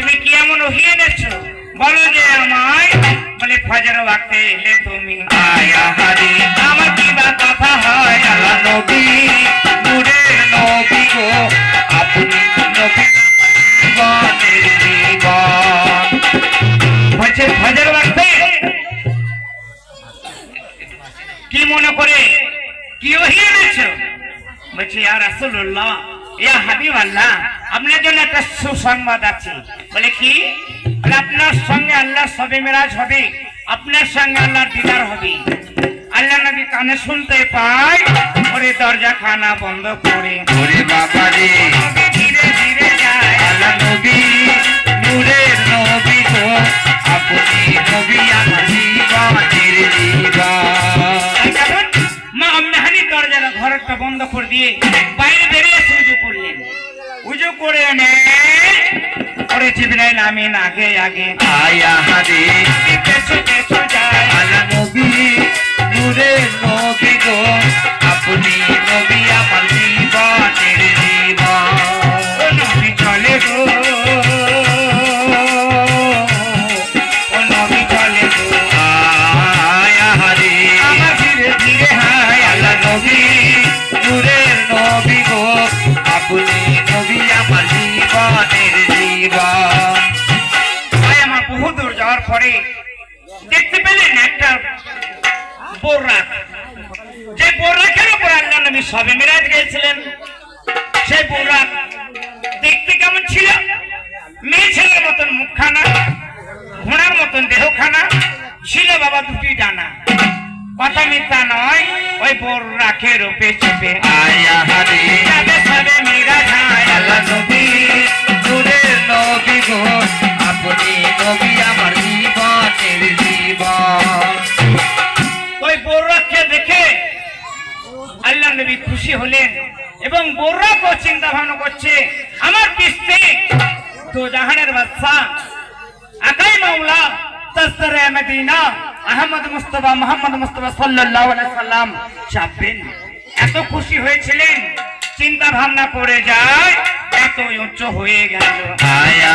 তুমি কি এমন ওহি এনেছো? বলো যে আমায়। বলে, ফজর ওয়াক্তে এলে তুমি আয়া হারি আমার কি বা কথা হয়? আল্লাহ নবী নবী গো, আপনি নবী জীবনের জীবন। বলছে, ফজর ওয়াক্তে? কি মনে করে? কি ওহি এনেছো? বলছে, ইয়া রাসূলুল্লাহ ইয়া হাবিব আল্লাহ আপনার জন্য একটা সুসংবাদ আছে। বলে কি? বলে আপনার সঙ্গে আল্লাহ সবে মেরাজ হবে আপনার সঙ্গে আল্লাহর দিদার হবে। আল্লাহ নবী কানে শুনতে পায় ওরে দরজা খানা বন্ধ করে। ওরে বাবা রে ধীরে ধীরে যায়। আল্লাহ নবী নূরের নবী গো আপনি নবী আমার জীবন মেহানি দরজাটা ঘরটা বন্ধ করে দিয়ে বাইরে বেরিয়ে উজু করে এনে ওরে জিবরাইল আমিন আগে আগে। আয়া হারি পেছু পেছু যায় আলা নবী নূরের নবী গো। ভাই আমার বহু যাওয়ার পরে দেখতে পেলেন একটা বোররাক যে বোররাকের উপর আল্লাহ নবী সবে মিরাজ গিয়েছিলেন। সেই বোররাক দেখতে কেমন ছিল? মেয়ে ছেলের মতন মুখখানা, ঘোড়ার মতন দেহখানা, ছিল বাবা দুটি ডানা। কথা মিথ্যা নয়, ওই বোর বোররাকের উপরে চেপে আয়া। নবী খুশি হলেন এবং বৌরাকও চিন্তা ভাবনা করছে আমার পিস্তে তো জাহানের বাদশা। আকাই মাওলা Medina Ahmad Mustafa Muhammad Mustafa সাল্লাল্লাহু আলাইহি সাল্লাম চাপবেন। এত খুশি হয়েছিলেন চিন্তা ভাবনা করে যায় এত উচ্চ হয়ে গেল। আয়া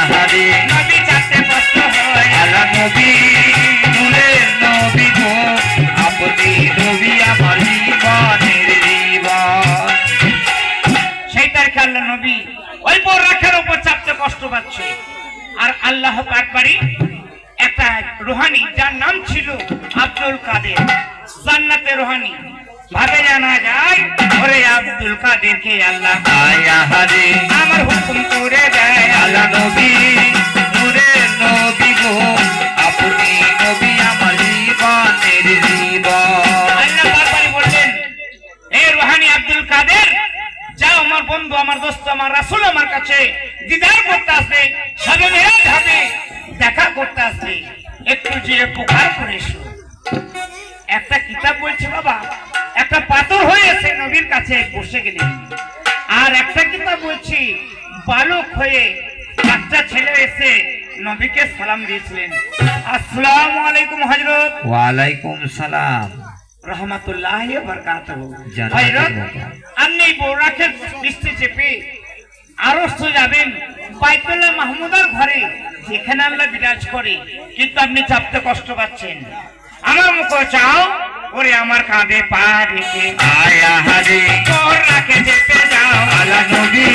নবী কষ্ট হয়। আল্লাহ নবী। তারিখে আল্লাহ নবী ওই রাখার উপর চাপতে কষ্ট পাচ্ছে। আর আল্লাহ পাকবাড়ি একটা রোহানি, যার নাম ছিল আব্দুল কাদের। জান্নাতে রোহানি। ভাবে জানা যায়, ওরে আব্দুল কাদেরকে আল্লাহ আমার হুকুম করে দেয় আল্লাহ নবী। আমার দোস্ত, আমার রাসূল আমার কাছে দিদার করতে আসবে, সবে মেরাজ দেখা করতে আসবে। একটু যে পোকার করে একটা কিতাব বলছে বাবা, একটা পাথর হয়ে এসে নবীর কাছে বসে গেলেন আর একটা কিতাব বলছি, বালক হয়ে বাচ্চা ছেলে এসে নবীকে সালাম দিয়েছিলেন। আসসালামু আলাইকুম হজরত ওয়ালাইকুম সালাম। রহমতুল্লাহ বরকাত জান্নাতুল হযরত আপনি বৌরাখের বৃষ্টি চেপে। আরস্ত যাবেন বাইতুল্লাহ মাহমুদার ঘরে যেখানে আল্লাহ বিরাজ করে। কিন্তু আপনি চাপতে কষ্ট পাচ্ছেন। আমার মুখ চাও ওরে আমার কাঁধে পা রেখে। আয়া হারি বৌরাখে চেপে যাও। নবী।